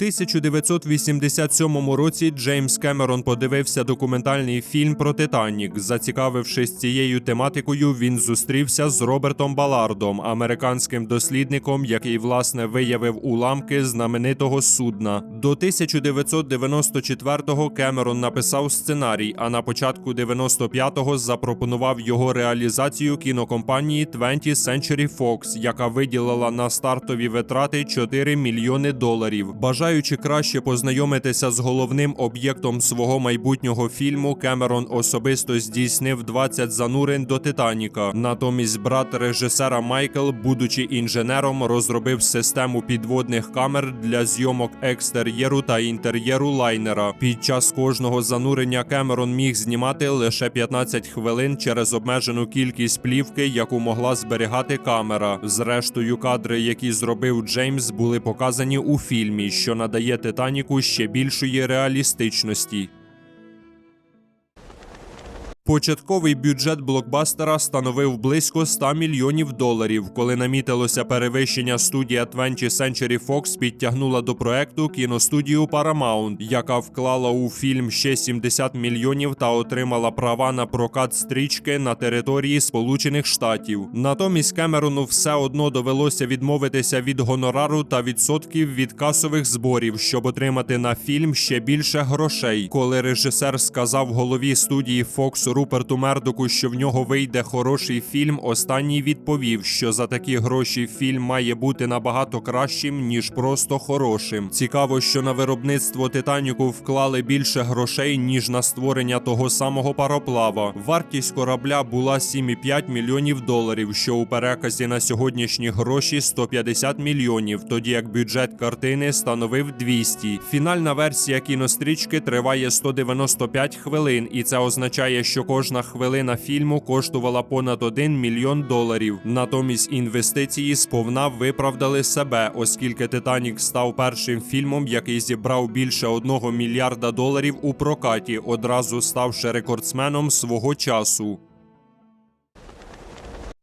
1987 році Джеймс Кемерон подивився документальний фільм про Титанік. Зацікавившись цією тематикою, він зустрівся з Робертом Балардом, американським дослідником, який власне виявив уламки знаменитого судна. До 1994-го Кемерон написав сценарій, а на початку 95-го запропонував його реалізацію кінокомпанії 20th Century Fox, яка виділила на стартові витрати 4 мільйони доларів. Бажаючи краще познайомитися з головним об'єктом свого майбутнього фільму, Кемерон особисто здійснив 20 занурень до Титаніка. Натомість брат режисера Майкл, будучи інженером, розробив систему підводних камер для зйомок екстер'єру та інтер'єру лайнера. Під час кожного занурення Кемерон міг знімати лише 15 хвилин через обмежену кількість плівки, яку могла зберігати камера. Зрештою, кадри, які зробив Джеймс, були показані у фільмі, що надає Титаніку ще більшої реалістичності. Початковий бюджет блокбастера становив близько 100 мільйонів доларів. Коли намітилося перевищення, студія 20th Century Fox підтягнула до проекту кіностудію Paramount, яка вклала у фільм ще 70 мільйонів та отримала права на прокат стрічки на території Сполучених Штатів. Натомість Кемерону все одно довелося відмовитися від гонорару та відсотків від касових зборів, щоб отримати на фільм ще більше грошей. Коли режисер сказав голові студії Fox Руперту Мердоку, що в нього вийде хороший фільм, останній відповів, що за такі гроші фільм має бути набагато кращим, ніж просто хорошим. Цікаво, що на виробництво Титаніку вклали більше грошей, ніж на створення того самого пароплава. Вартість корабля була 7,5 мільйонів доларів, що у переказі на сьогоднішні гроші 150 мільйонів, тоді як бюджет картини становив 200. Фінальна версія кінострічки триває 195 хвилин, і це означає, що кожна хвилина фільму коштувала понад 1 мільйон доларів. Натомість інвестиції сповна виправдали себе, оскільки Титанік став першим фільмом, який зібрав більше 1 мільярда доларів у прокаті, одразу ставши рекордсменом свого часу.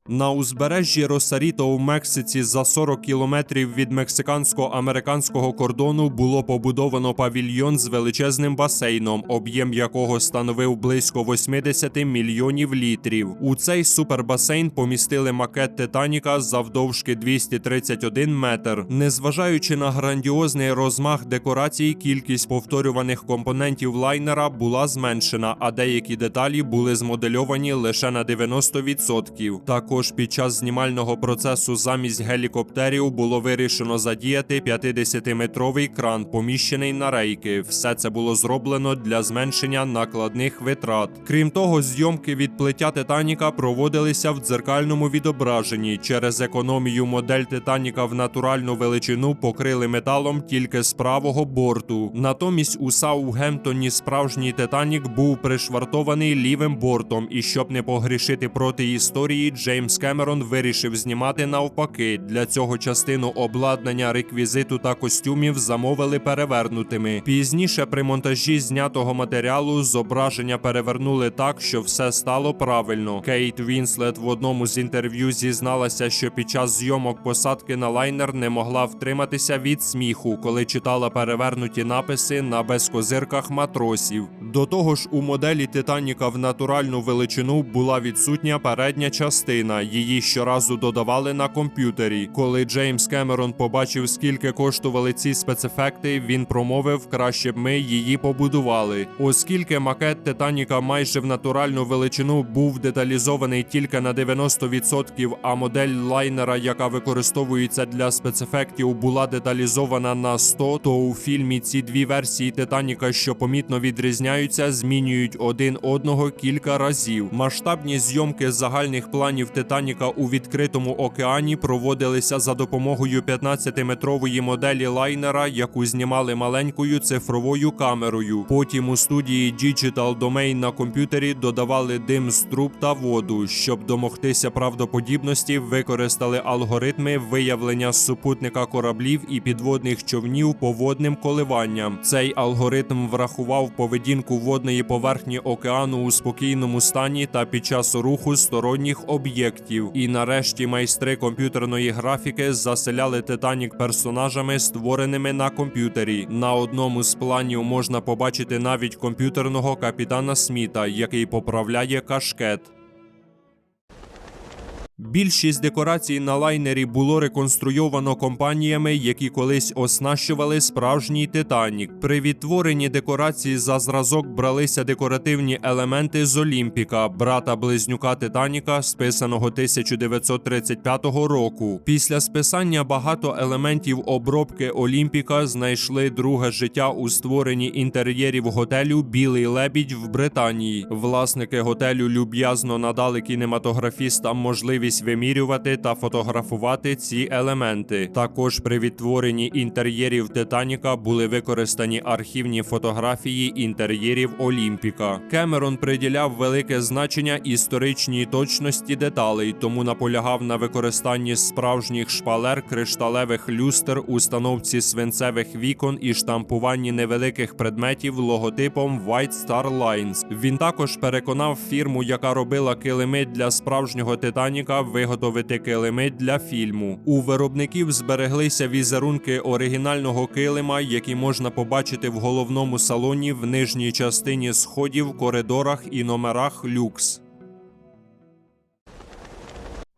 На узбережжі Росаріто у Мексиці за 40 кілометрів від мексикансько-американського кордону було побудовано павільйон з величезним басейном, об'єм якого становив близько 80 мільйонів літрів. У цей супербасейн помістили макет Титаніка завдовжки 231 метр. Незважаючи на грандіозний розмах декорацій, кількість повторюваних компонентів лайнера була зменшена, а деякі деталі були змодельовані лише на 90%. Також під час знімального процесу замість гелікоптерів було вирішено задіяти 50-метровий кран, поміщений на рейки. Все це було зроблено для зменшення накладних витрат. Крім того, зйомки відплиття Титаніка проводилися в дзеркальному відображенні. Через економію модель Титаніка в натуральну величину покрили металом тільки з правого борту. Натомість у Саутгемптоні справжній Титанік був пришвартований лівим бортом, і щоб не погрішити проти історії, Джеймс Кемерон вирішив знімати навпаки. Для цього частину обладнання, реквізиту та костюмів замовили перевернутими. Пізніше при монтажі знятого матеріалу зображення перевернули так, що все стало правильно. Кейт Вінслет в одному з інтерв'ю зізналася, що під час зйомок посадки на лайнер не могла втриматися від сміху, коли читала перевернуті написи на безкозирках матросів. До того ж, у моделі Титаніка в натуральну величину була відсутня передня частина. Її щоразу додавали на комп'ютері. Коли Джеймс Кемерон побачив, скільки коштували ці спецефекти, він промовив, краще б ми її побудували. Оскільки макет Титаніка майже в натуральну величину був деталізований тільки на 90%, а модель лайнера, яка використовується для спецефектів, була деталізована на 100%, то у фільмі ці дві версії Титаніка, що помітно відрізняються, змінюють один одного кілька разів. Масштабні зйомки загальних планів Титаніка у відкритому океані проводилися за допомогою 15-метрової моделі лайнера, яку знімали маленькою цифровою камерою. Потім у студії Digital Domain на комп'ютері додавали дим з труб та воду. Щоб домогтися правдоподібності, використали алгоритми виявлення супутника кораблів і підводних човнів по водним коливанням. Цей алгоритм врахував поведінку водної поверхні океану у спокійному стані та під час руху сторонніх об'єктів. Об'єктів. І нарешті майстри комп'ютерної графіки заселяли Титанік персонажами, створеними на комп'ютері. На одному з планів можна побачити навіть комп'ютерного капітана Сміта, який поправляє кашкет. Більшість декорацій на лайнері було реконструйовано компаніями, які колись оснащували справжній Титанік. При відтворенні декорацій за зразок бралися декоративні елементи з Олімпіка, брата близнюка Титаніка, списаного 1935 року. Після списання багато елементів обробки Олімпіка знайшли друге життя у створенні інтер'єрів готелю Білий лебідь в Британії. Власники готелю люб'язно надали кінематографістам можливість вимірювати та фотографувати ці елементи. Також при відтворенні інтер'єрів Титаніка були використані архівні фотографії інтер'єрів Олімпіка. Кемерон приділяв велике значення історичній точності деталей, тому наполягав на використанні справжніх шпалер, кришталевих люстр, установці свинцевих вікон і штампуванні невеликих предметів логотипом White Star Lines. Він також переконав фірму, яка робила килими для справжнього Титаніка, виготовити килими для фільму. У виробників збереглися візерунки оригінального килима, які можна побачити в головному салоні в нижній частині сходів, коридорах і номерах люкс.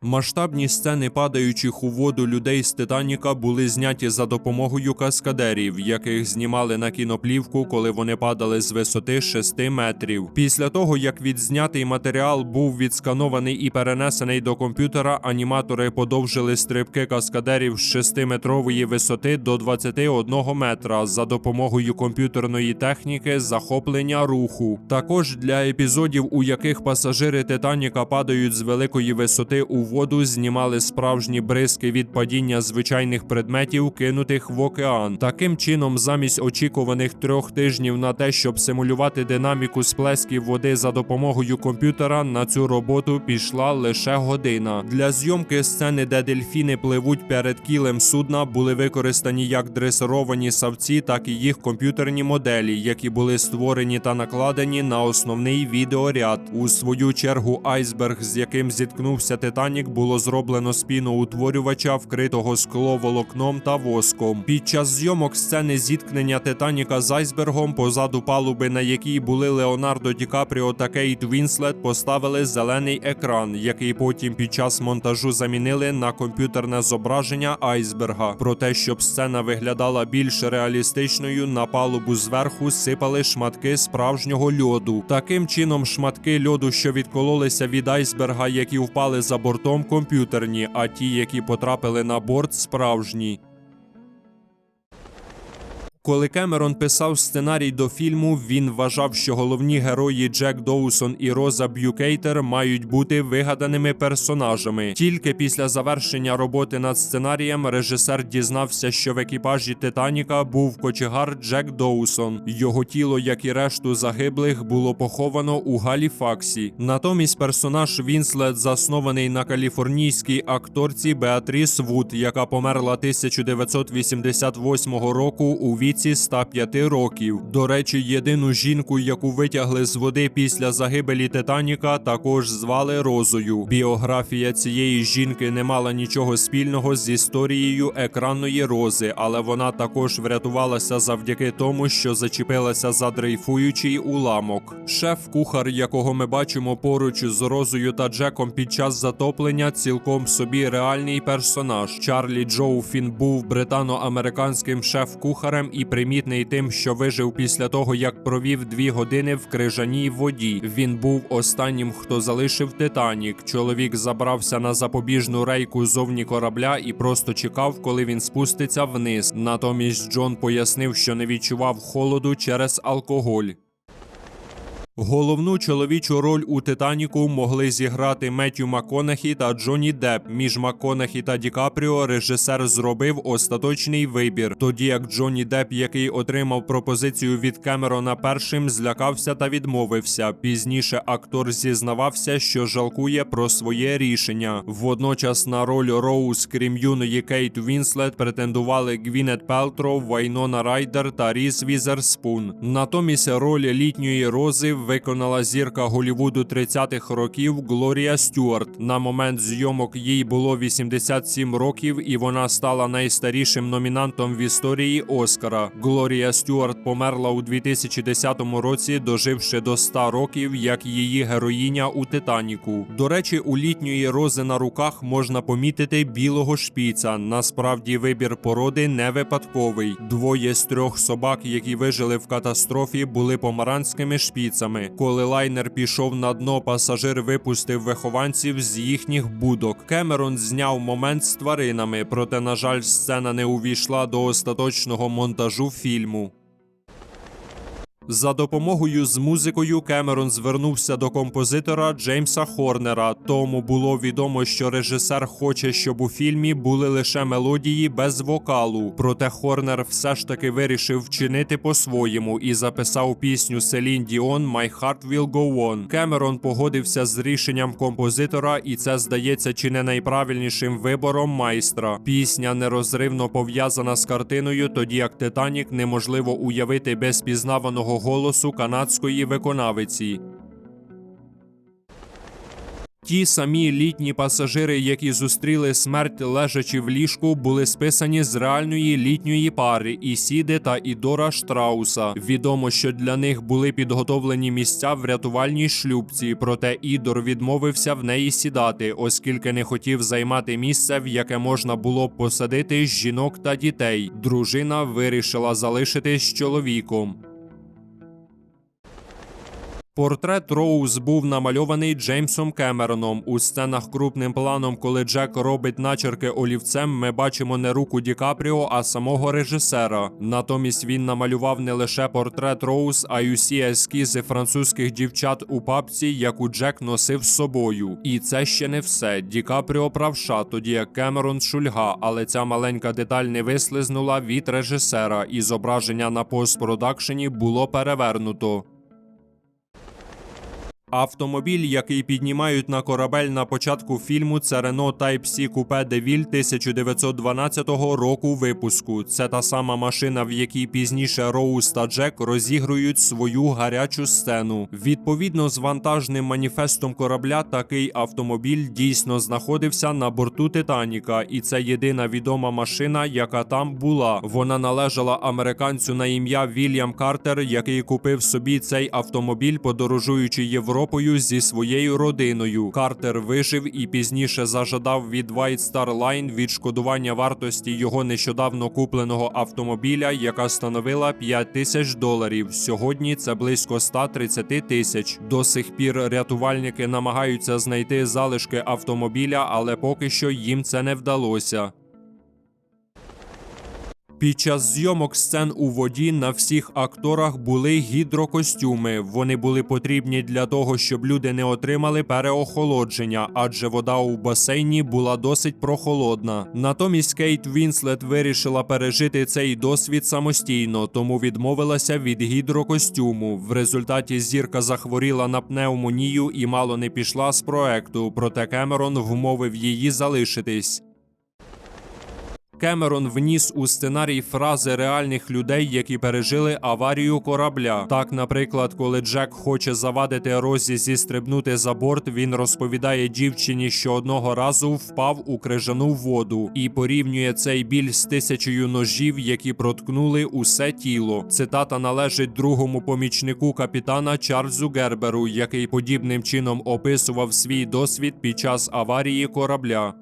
Масштабні сцени падаючих у воду людей з Титаніка були зняті за допомогою каскадерів, яких знімали на кіноплівку, коли вони падали з висоти 6 метрів. Після того, як відзнятий матеріал був відсканований і перенесений до комп'ютера, аніматори подовжили стрибки каскадерів з 6-метрової висоти до 21 метра за допомогою комп'ютерної техніки захоплення руху. Також для епізодів, у яких пасажири Титаніка падають з великої висоти у воду, знімали справжні бризки від падіння звичайних предметів, кинутих в океан. Таким чином, замість очікуваних трьох тижнів на те, щоб симулювати динаміку сплесків води за допомогою комп'ютера, на цю роботу пішла лише година. Для зйомки сцени, де дельфіни пливуть перед кілем судна, були використані як дресировані савці, так і їх комп'ютерні моделі, які були створені та накладені на основний відеоряд. У свою чергу айсберг, з яким зіткнувся Титанік, було зроблено з піноутворювача, вкритого скловолокном та воском. Під час зйомок сцени зіткнення Титаніка з айсбергом, позаду палуби, на якій були Леонардо Ді Капріо та Кейт Вінслет, поставили зелений екран, який потім під час монтажу замінили на комп'ютерне зображення айсберга. Про те, щоб сцена виглядала більш реалістичною, на палубу зверху сипали шматки справжнього льоду. Таким чином, шматки льоду, що відкололися від айсберга, які впали за бортом, комп'ютерні, а ті, які потрапили на борт, справжні. Коли Кемерон писав сценарій до фільму, він вважав, що головні герої Джек Доусон і Роза Б'юкейтер мають бути вигаданими персонажами. Тільки після завершення роботи над сценарієм режисер дізнався, що в екіпажі Титаніка був кочегар Джек Доусон. Його тіло, як і решту загиблих, було поховано у Галіфаксі. Натомість персонаж Вінслет заснований на каліфорнійській акторці Беатріс Вуд, яка померла 1988 року у віці 105 років. До речі, єдину жінку, яку витягли з води після загибелі Титаніка, також звали Розою. Біографія цієї жінки не мала нічого спільного з історією екранної рози, але вона також врятувалася завдяки тому, що зачепилася за дрейфуючий уламок. Шеф-кухар, якого ми бачимо поруч з Розою та Джеком під час затоплення, цілком собі реальний персонаж. Чарлі Джоуфін був британо-американським шеф-кухарем і примітний тим, що вижив після того, як провів дві години в крижаній воді. Він був останнім, хто залишив Титанік. Чоловік забрався на запобіжну рейку зовні корабля і просто чекав, коли він спуститься вниз. Натомість Джон пояснив, що не відчував холоду через алкоголь. Головну чоловічу роль у Титаніку могли зіграти Меттю МакКонахі та Джонні Депп. Між МакКонахі та Ді Капріо режисер зробив остаточний вибір. Тоді як Джонні Депп, який отримав пропозицію від Кемерона першим, злякався та відмовився. Пізніше актор зізнавався, що жалкує про своє рішення. Водночас на роль Роуз, крім юної Кейт Вінслет, претендували Гвінет Пелтро, Вайнона Райдер та Різ Візерспун. Натомість роль літньої рози виконала зірка Голівуду 30-х років Глорія Стюарт. На момент зйомок їй було 87 років, і вона стала найстарішим номінантом в історії Оскара. Глорія Стюарт померла у 2010 році, доживши до 100 років, як її героїня у Титаніку. До речі, у літньої рози на руках можна помітити білого шпіца. Насправді вибір породи не випадковий. Двоє з трьох собак, які вижили в катастрофі, були помаранськими шпіцами. Коли лайнер пішов на дно, пасажир випустив вихованців з їхніх будок. Кемерон зняв момент з тваринами, проте, на жаль, сцена не увійшла до остаточного монтажу фільму. За допомогою з музикою Кемерон звернувся до композитора Джеймса Хорнера. Тому було відомо, що режисер хоче, щоб у фільмі були лише мелодії без вокалу. Проте Хорнер все ж таки вирішив вчинити по-своєму і записав пісню Селін Діон «My Heart Will Go On». Кемерон погодився з рішенням композитора, і це здається чи не найправильнішим вибором майстра. Пісня нерозривно пов'язана з картиною, тоді як Титанік неможливо уявити без пізнаваного голосу канадської виконавиці. Ті самі літні пасажири, які зустріли смерть лежачи в ліжку, були списані з реальної літньої пари Ісіди та Ідора Штрауса. Відомо, що для них були підготовлені місця в рятувальній шлюбці, проте Ідор відмовився в неї сідати, оскільки не хотів займати місце, в яке можна було посадити жінок та дітей. Дружина вирішила залишитись чоловіком. Портрет Роуз був намальований Джеймсом Кемероном. У сценах крупним планом, коли Джек робить начерки олівцем, ми бачимо не руку Ді Капріо, а самого режисера. Натомість він намалював не лише портрет Роуз, а й усі ескізи французьких дівчат у папці, яку Джек носив з собою. І це ще не все. Ді Капріо правша, тоді як Кемерон шульга, але ця маленька деталь не вислизнула від режисера, і зображення на постпродакшені було перевернуто. Автомобіль, який піднімають на корабель на початку фільму, це Renault Type-C Coupe de Ville 1912 року випуску. Це та сама машина, в якій пізніше Роуз та Джек розігрують свою гарячу сцену. Відповідно з вантажним маніфестом корабля, такий автомобіль дійсно знаходився на борту Титаніка, і це єдина відома машина, яка там була. Вона належала американцю на ім'я Вільям Картер, який купив собі цей автомобіль, подорожуючи Європою зі своєю родиною. Картер вижив і пізніше зажадав від White Star Line відшкодування вартості його нещодавно купленого автомобіля, яка становила 5 тисяч доларів. Сьогодні це близько 130 тисяч. До сих пір рятувальники намагаються знайти залишки автомобіля, але поки що їм це не вдалося. Під час зйомок сцен у воді на всіх акторах були гідрокостюми. Вони були потрібні для того, щоб люди не отримали переохолодження, адже вода у басейні була досить прохолодна. Натомість Кейт Вінслет вирішила пережити цей досвід самостійно, тому відмовилася від гідрокостюму. В результаті зірка захворіла на пневмонію і мало не пішла з проекту, проте Кемерон вмовив її залишитись. Кемерон вніс у сценарій фрази реальних людей, які пережили аварію корабля. Так, наприклад, коли Джек хоче завадити Розі зістрибнути за борт, він розповідає дівчині, що одного разу впав у крижану воду і порівнює цей біль з тисячею ножів, які проткнули усе тіло. Цитата належить другому помічнику капітана Чарльзу Герберу, який подібним чином описував свій досвід під час аварії корабля.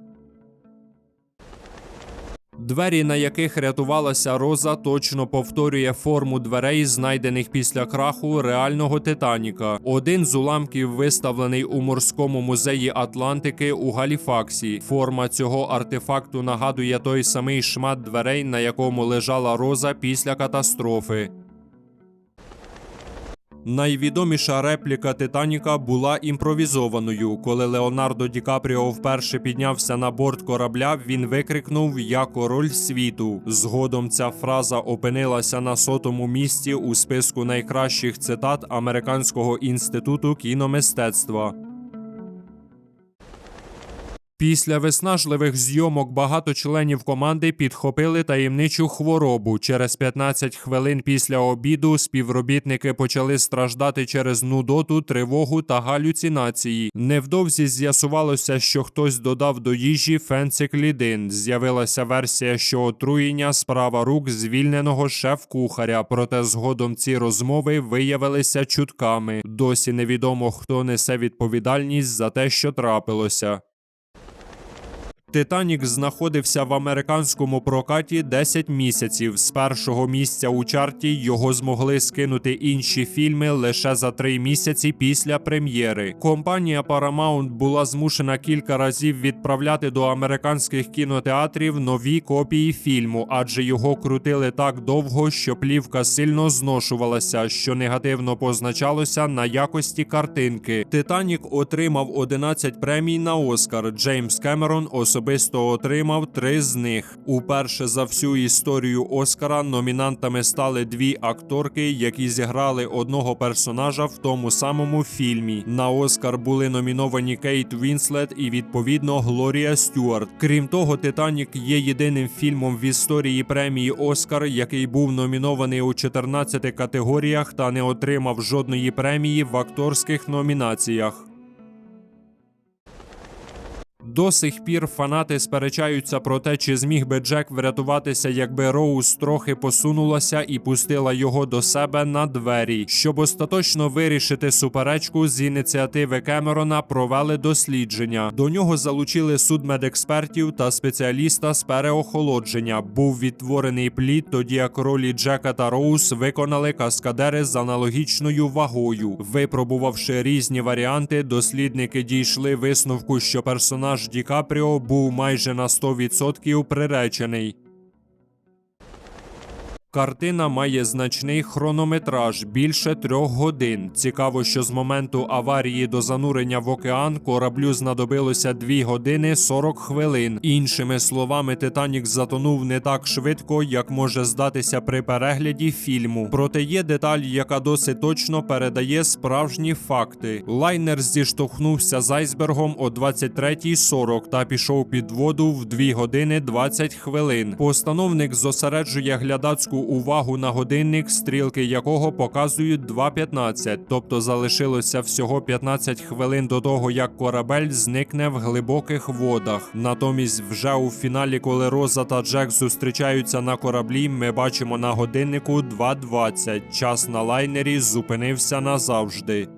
Двері, на яких рятувалася Роза, точно повторює форму дверей, знайдених після краху реального Титаніка. Один з уламків виставлений у морському музеї Атлантики у Галіфаксі. Форма цього артефакту нагадує той самий шмат дверей, на якому лежала Роза після катастрофи. Найвідоміша репліка Титаніка була імпровізованою. Коли Леонардо Ді Капріо вперше піднявся на борт корабля, він викрикнув Я король світу. Згодом ця фраза опинилася на сотому місці у списку найкращих цитат Американського інституту кіномистецтва. Після виснажливих зйомок багато членів команди підхопили таємничу хворобу. Через 15 хвилин після обіду співробітники почали страждати через нудоту, тривогу та галюцинації. Невдовзі з'ясувалося, що хтось додав до їжі фенциклідин. З'явилася версія, що отруєння справа рук звільненого шеф-кухаря. Проте згодом ці розмови виявилися чутками. Досі невідомо, хто несе відповідальність за те, що трапилося. Титанік знаходився в американському прокаті 10 місяців. З першого місця у чарті його змогли скинути інші фільми лише за три місяці після прем'єри. Компанія Paramount була змушена кілька разів відправляти до американських кінотеатрів нові копії фільму, адже його крутили так довго, що плівка сильно зношувалася, що негативно позначалося на якості картинки. Титанік отримав 11 премій на Оскар. Джеймс Кемерон особисто отримав три з них. Уперше за всю історію Оскара номінантами стали дві акторки, які зіграли одного персонажа в тому самому фільмі. На Оскар були номіновані Кейт Вінслет і відповідно Глорія Стюарт. Крім того, Титанік є єдиним фільмом в історії премії Оскар, який був номінований у 14 категоріях та не отримав жодної премії в акторських номінаціях. До сих пір фанати сперечаються про те, чи зміг би Джек врятуватися, якби Роуз трохи посунулася і пустила його до себе на двері. Щоб остаточно вирішити суперечку з ініціативи Кемерона, провели дослідження. До нього залучили судмедекспертів та спеціаліста з переохолодження. Був відтворений плід, тоді як ролі Джека та Роуз виконали каскадери з аналогічною вагою. Випробувавши різні варіанти, дослідники дійшли висновку, що персонаж Ді Капріо був майже на 100% приречений. Картина має значний хронометраж більше трьох годин. Цікаво, що з моменту аварії до занурення в океан кораблю знадобилося 2 години 40 хвилин. Іншими словами, Титанік затонув не так швидко, як може здатися при перегляді фільму. Проте є деталь, яка досить точно передає справжні факти. Лайнер зіштовхнувся з айсбергом о 23.40 та пішов під воду в 2 години 20 хвилин. Постановник зосереджує глядацьку увагу на годинник, стрілки якого показують 2.15, тобто залишилося всього 15 хвилин до того, як корабель зникне в глибоких водах. Натомість, вже у фіналі, коли Роза та Джек зустрічаються на кораблі, ми бачимо на годиннику 2.20. Час на лайнері зупинився назавжди.